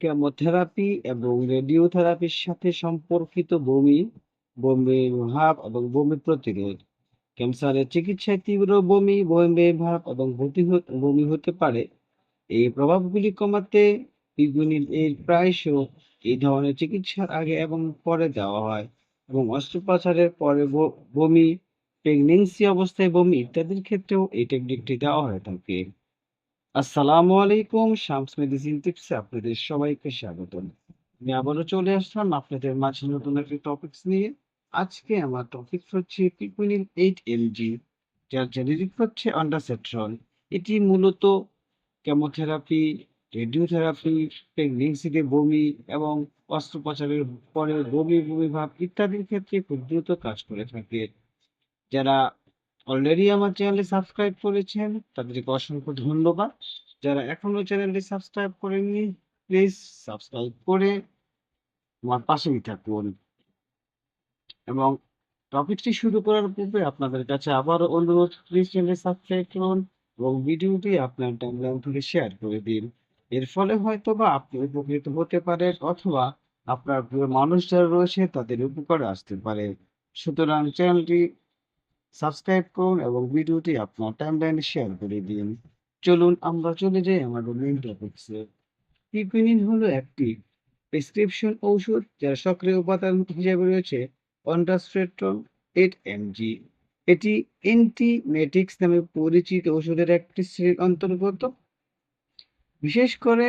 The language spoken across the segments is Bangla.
কেমোথেরাপি এবং রেডিওথেরাপির সাথে সম্পর্কিত বমি, বমি ভাব এবং বমি প্রতিরোধ। ক্যান্সারের চিকিৎসায় তীব্র বমি, বমি ভাব এবং বমি হতে পারে। এই প্রভাবগুলি কমাতে এর প্রায়শ এই ধরনের চিকিৎসার আগে এবং পরে দেওয়া হয় এবং অস্ত্রোপচারের পরে বমি, প্রেগনেন্সি অবস্থায় বমি ইত্যাদির ক্ষেত্রেও এই টেকনিকটি দেওয়া হয়ে থাকে। আসসালামু আলাইকুম শামস মেডিসিন টিপসে আপনাদের সবাইকে স্বাগতম। আমি আবারও চলে আসলাম আপনাদের মাঝে নতুন একটি টপিকস নিয়ে। আজকে আমার টপিক হচ্ছে পিকুনিল 8 এমজি যার জেনেরিক হচ্ছে অন্ডাসেট্রন। এটি মূলত কেমোথেরাপি, রেডিওথেরাপি, প্রেগন্যান্সিতে বমি এবং অস্ত্রোপচারের পরে বমি, বমি ভাব ইত্যাদির ক্ষেত্রে খুব দ্রুত কাজ করে থাকে। যারা অলরেডি আমার চ্যানেলটি সাবস্ক্রাইব করেছেন, তাদেরকে অসংখ্য ধন্যবাদ। যারা এখনও চ্যানেলটি সাবস্ক্রাইব করেননি প্লিজ সাবস্ক্রাইব করে আমার পাশেই থাকুন। এবং টপিকটি শুরু করার পূর্বে আপনাদের কাছে আবারও অনুরোধ প্লিজ চ্যানেলটি সাবস্ক্রাইব করুন এবং ভিডিওটি আপনার টাইমলাইন থেকে শেয়ার করে দিন। এর ফলে হয়তোবা আপনি উপকৃত হতে পারেন অথবা আপনার প্রিয় মানুষ যারা রয়েছে, তাদের উপকারে আসতে পারে। সুতরাং চ্যানেলটি সাবস্ক্রাইব করুন এবং ভিডিওটি আপনার টাইমলাইনে শেয়ার করে দিন। চলুন আমরা চলে যাই আমাদের মেইন টপিকসে। পিকুনিন হলো একটি প্রেসক্রিপশন ঔষধ যার সক্রিয় উপাদান হিসেবে রয়েছে অন্ডাস্ট্রেটন 8 এমজি। এটি অ্যান্টিমেটিক্স নামে পরিচিত ওষুধের একটি শ্রেণির অন্তর্গত। বিশেষ করে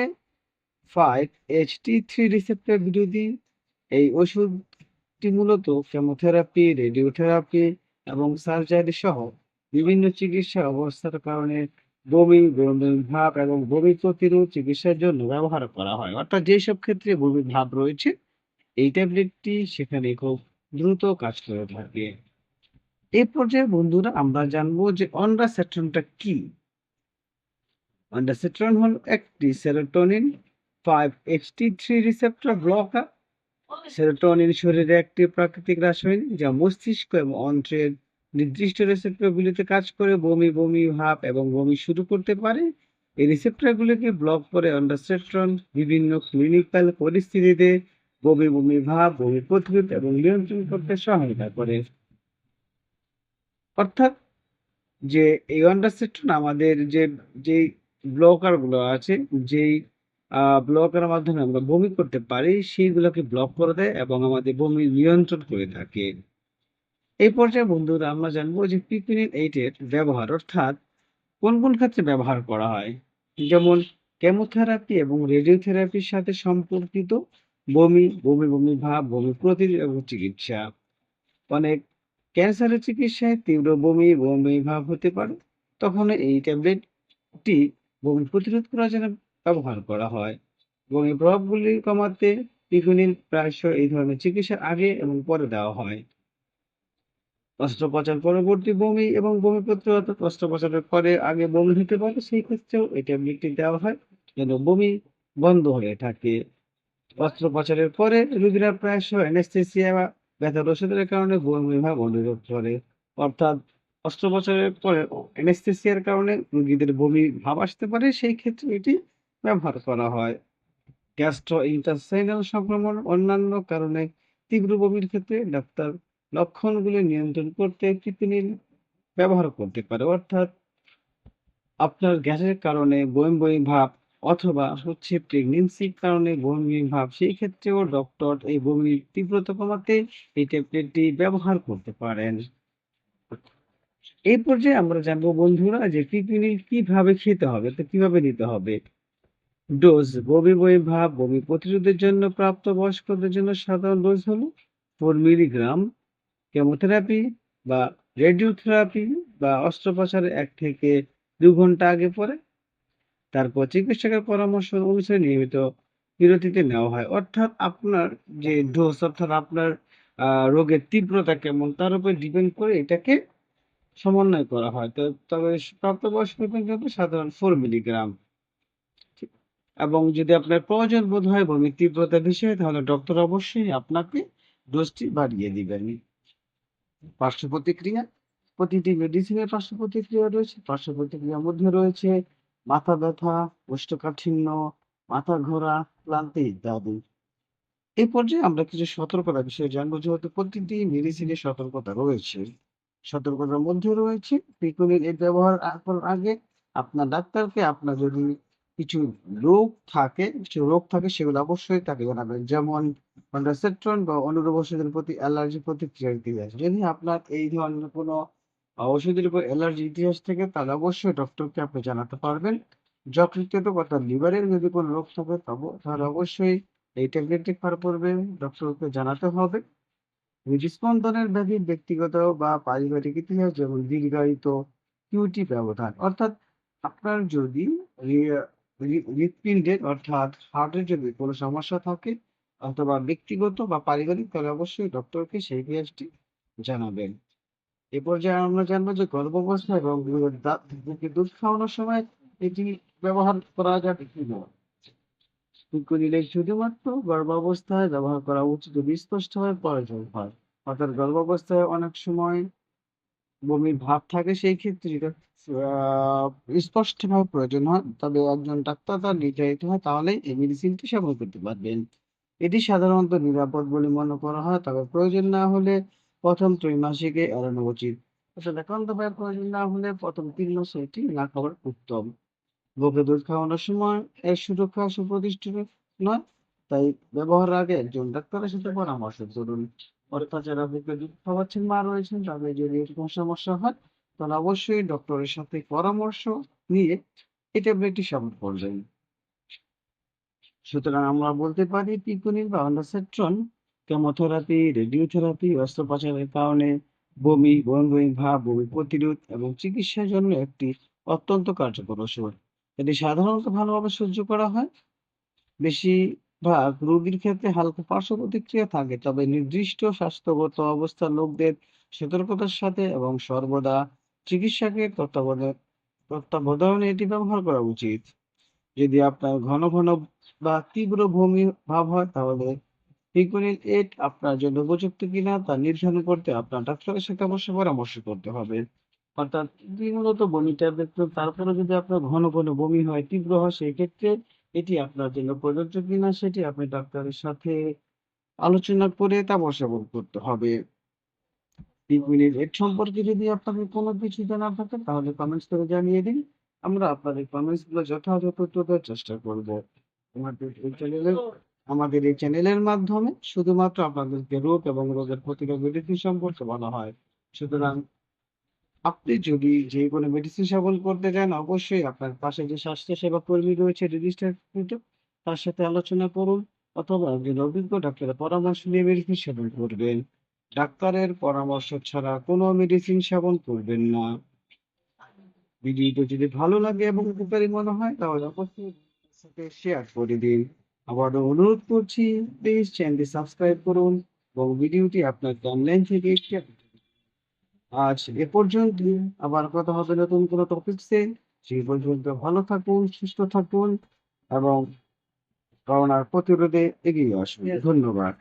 5-HT3 রিসেপ্টর বিরোধী এই ওষুধটি মূলত কেমোথেরাপি, রেডিওথেরাপি এবং সার্জারি সহ বিভিন্ন চিকিৎসা অবস্থার কারণে বমি, বমি ভাব এবং বমি প্রতিরোধ চিকিৎসার জন্য ব্যবহার করা হয়। অর্থাৎ যেসব ক্ষেত্রে বমি ভাব রয়েছে এই ট্যাবলেটটি সেখানে খুব দ্রুত কাজ করে থাকে। এই পর্যায়ে বন্ধুরা আমরা জানব যে অন্ডাসেট্রনটা কি? অন্ডাসেট্রন হল একটি serotonin 5-HT3 receptor blocker. Serotonin শরীরে একটি প্রাকৃতিক রাসায়নিক যা মস্তিষ্ক এবং অন্ত্রের নির্দিষ্ট রিসেপ্টরগুলিতে কাজ করে বমি, বমি ভাব এবং বমি শুরু করতে পারে। এই রিসেপ্টরগুলিকে ব্লক করে অন্ডাসেট্রন বিভিন্ন ক্লিনিক্যাল পরিস্থিতিতে বমি, বমি ভাব, বমি প্রতিরোধ এবং নিয়ন্ত্রণ করতে সহায়তা করে। অর্থাৎ যে এই অন্ডাসেট্রন আমাদের যে যেই ব্লকারগুলো আছে, যেই আ ব্লকারের মাধ্যমে আমরা বমি করতে পারি সেইগুলোকে ব্লক করে দেয় এবং আমাদের বমি নিয়ন্ত্রণ করে থাকে। এই পর্যায়ে বন্ধুরা আমরা জানব যে পিকুনিন 8 এর ব্যবহার অর্থাৎ কোন, কোন ক্ষেত্রে ব্যবহার করা হয়? যেমন কেমোথেরাপি এবং রেডিওথেরাপির সাথে সম্পর্কিত বমি, বমি, বমি ভাব, বমি প্রতিরোধ এবং চিকিৎসা। অনেক ক্যান্সারের চিকিৎসায় তীব্র বমি, বমি ভাব হতে পারে। তখন এই ট্যাবলেটটি বমি প্রতিরোধ করার জন্য ব্যবহার করা হয়। বমির প্রভাবগুলি কমাতে পিকুনিন প্রায়শ এই ধরনের চিকিৎসার আগে এবং পরে দেওয়া হয়। অস্ত্রোপচার পরবর্তী বমি এবং বমি প্রতিরোধ অস্ত্রোপচারের পরে আগে বমি হতে পারে, সেই ক্ষেত্রেও এই ট্যাবলেটটি দেওয়া হয় যেন বমি বন্ধ হয়ে থাকে। অস্ত্রোপচারের পরে রোগীরা প্রায়শ অ্যানেস্থেসিয়া বা ব্যথার ওষুধের কারণে বমি ভাব অনুভব করে। অর্থাৎ অস্ত্রোপচারের পরে অ্যানেস্থেসিয়ার কারণে রোগীদের বমি ভাব আসতে পারে, সেই ক্ষেত্রে এটি ব্যবহার করা হয়। গ্যাস্ট্রো গ্যাস্ট্রোইন্টেস্টাইনাল সংক্রমণ অন্যান্য কারণে তীব্র বমির ক্ষেত্রে ডাক্তার লক্ষণগুলি নিয়ন্ত্রণ করতে পিকুনিন ব্যবহার করতে পারে। অর্থাৎ আপনার গ্যাসের কারণে বমি, বমি ভাব অথবা হচ্ছে প্রেগন্যান্সির কারণে বমি, ভাব সেই ক্ষেত্রেও ডক্টর এই বমির তীব্রতা কমাতে এই ট্যাবলেটটি ব্যবহার করতে পারেন। এই পর্যায়ে আমরা জানব বন্ধুরা যে পিকুনিন কীভাবে খেতে হবে? তো কীভাবে নিতে হবে? ডোজ বমি, বমি ভাব, বমি প্রতিরোধের জন্য প্রাপ্তবয়স্কদের জন্য সাধারণ ডোজ হলো ফোর মিলিগ্রাম। কেমোথেরাপি বা রেডিওথেরাপি বা অস্ত্রোপচারের এক থেকে দু ঘণ্টা আগে পরে। তারপর চিকিৎসকের পরামর্শ অনুসারে নিয়মিত বিরতিতে নেওয়া হয়। অর্থাৎ আপনার যে ডোজ অর্থাৎ আপনার রোগের তীব্রতা কেমন তার উপর ডিপেন্ড করে এটাকে সমন্বয় করা হয়। তবে প্রাপ্তবয়স্কদের জন্য সাধারণ ফোর মিলিগ্রাম। এবং যদি আপনার প্রয়োজন বোধ হয় বমির তীব্রতা বেশি হয় তাহলে ডক্টর অবশ্যই আপনাকে ডোজটি বাড়িয়ে দিবেন। পার্শ্ব প্রতিক্রিয়া প্রতিটি মেডিসিনের পার্শ্ব প্রতিক্রিয়া রয়েছে। পার্শ্ব প্রতিক্রিয়ার মধ্যে রয়েছে মাথা ব্যথা, কোষ্ঠকাঠিন্য, মাথা ঘোরা, ক্লান্তি ইত্যাদি। এই পর্যায়ে আমরা কিছু সতর্কতা বিষয়ে জানব যেহেতু প্রতিটি মেডিসিনের সতর্কতা রয়েছে। সতর্কতার মধ্যে রয়েছে ব্যবহার করার আগে আপনার ডাক্তারকে আপনার যদি কিছু রোগ থাকে, কিছু রোগ থাকে সেগুলো অবশ্যই তাকে জানাবেন। যেমন অন্ডারসেপ্টন বা অনুরূপ ওষুধের প্রতি অ্যালার্জি প্রতিক্রিয়ার ইতিহাস। যদি আপনার এই ধরনের কোনো ওষুধের উপর অ্যালার্জি ইতিহাস থাকে তাহলে অবশ্যই ডক্টরকে আপনি জানাতে পারবেন। যকৃতের অর্থাৎ লিভারের যদি কোনো রোগ থাকে তব তাহলে অবশ্যই এই ট্যাবলেটটি খাওয়ার পূর্বে ডক্টরকে জানাতে হবে। হৃদস্পন্দনের ব্যাধির ব্যক্তিগত বা পারিবারিক ইতিহাস যেমন দীর্ঘায়িত কিউটি ব্যবধান। অর্থাৎ আপনার যদি হৃৎপিণ্ডের অর্থাৎ হার্টের যদি কোনো সমস্যা থাকে অথবা ব্যক্তিগত বা পারিবারিক, তাহলে অবশ্যই ডক্টরকে সেই ইতিহাসটি জানাবেন। এ পর্যায়ে আমরা জানব যে গর্ভাবস্থা এবং দুধ খাওয়ানোর সময় এটি ব্যবহার করা যাবে কিনা? পিকুনিলে শুধুমাত্র গর্ভাবস্থায় ব্যবহার করা উচিত যদি স্পষ্টভাবে প্রয়োজন হয়। অর্থাৎ গর্ভাবস্থায় অনেক সময় বমির ভাব থাকে সেই ক্ষেত্রে স্পষ্টভাবে প্রয়োজন হয় তবে একজন ডাক্তার দ্বারা নির্ধারিত হয় তাহলে এই মেডিসিনটি সেবন করতে পারবেন। এটি সাধারণত নিরাপদ বলে মনে করা হয়, তবে প্রয়োজন না হলে প্রথম ত্রৈমাসিকে এড়ানো উচিত। অর্থাৎ একান্তভাবে প্রয়োজন না হলে ১ম ৩ মাসে এটি না খাওয়ার উত্তম। বুকে দুধ খাওয়ানোর সময় এর সুরক্ষা সুপ্রতিষ্ঠিত নয়। তাই ব্যবহারের আগে একজন ডাক্তারের সাথে পরামর্শ করুন। অর্থাৎ যারা দুধ খাওয়াচ্ছেন মা রয়েছেন তাদের যদি এরকম সমস্যা হয় তাহলে অবশ্যই ডক্টরের সাথে পরামর্শ নিয়ে এই ট্যাবলেটটি সেবন করবেন। সুতরাং আমরা বলতে পারি পিকুনিন বা অন্ডারসেপ্টন কেমোথেরাপি, রেডিওথেরাপি, অস্ত্রোপচারের কারণে বমি, বমি, বমি ভাব, বমি প্রতিরোধ এবং চিকিৎসার জন্য একটি অত্যন্ত কার্যকর ওষুধ। এটি সাধারণত ভালোভাবে সহ্য করা হয়। বেশিরভাগ রোগীর ক্ষেত্রে হালকা পার্শ্ব প্রতিক্রিয়া থাকে তবে নির্দিষ্ট স্বাস্থ্যগত অবস্থার লোকদের সতর্কতার সাথে এবং সর্বদা চিকিৎসকের তত্ত্বাবধানে তত্ত্বাবধানে এটি ব্যবহার করা উচিত। যদি আপনার ঘন, ঘন বা তীব্র বমি ভাব হয় তাহলে ৮ আপনার জন্য উপযুক্ত কিনা তা নির্ধারণ করতে আপনার ডাক্তারের সাথে অবশ্যই পরামর্শ করতে হবে। অর্থাৎ মূলত বমি ট্যাবলেট তো তারপরেও যদি আপনার ঘন, ঘন বমি হয়, তীব্র হয় সেক্ষেত্রে এটি আপনার জন্য প্রযোজ্য কিনা সেটি আপনি ডাক্তারের সাথে আলোচনা করে তা সেবন করতে হবে। পিকুনিন ৮ সম্পর্কে যদি আপনাদের কোনো কিছু জানার থাকে, তাহলে কমেন্টস করে জানিয়ে দিন। আমরা আপনাদের কমেন্টসগুলো যথাযথ উত্তর চেষ্টা করব। আমাদের এই চ্যানেলের আমাদের এই চ্যানেলের মাধ্যমে শুধুমাত্র আপনাদেরকে রোগ এবং রোগের প্রতিরোধ সম্পর্কে বলা হয়। সুতরাং আপনি যদি যে কোনো মেডিসিন সেবন করতে চান অবশ্যই আপনার পাশে যে স্বাস্থ্যসেবা কর্মী রয়েছে রেজিস্টারকৃত তার সাথে আলোচনা করুন অথবা একজন অভিজ্ঞ ডাক্তারের পরামর্শ নিয়ে মেডিসিন সেবন করবেন। ডাক্তারের পরামর্শ ছাড়া কোনো মেডিসিন সেবন করবেন না। ভিডিওটি যদি ভালো লাগে এবং উপকারী মনে হয়, তাহলে অবশ্যই সাথে শেয়ার করে দিন। আবারও অনুরোধ করছি প্লিজ চ্যানেলটি সাবস্ক্রাইব করুন এবং ভিডিওটি আপনার অনলাইন থেকে শেয়ার আজ এ পর্যন্ত আবার কথা হবে নতুন কোনো টপিকসে। সেই পর্যন্ত ভালো থাকুন, সুস্থ থাকুন এবং করোনার প্রতিরোধে এগিয়ে আসুন। ধন্যবাদ।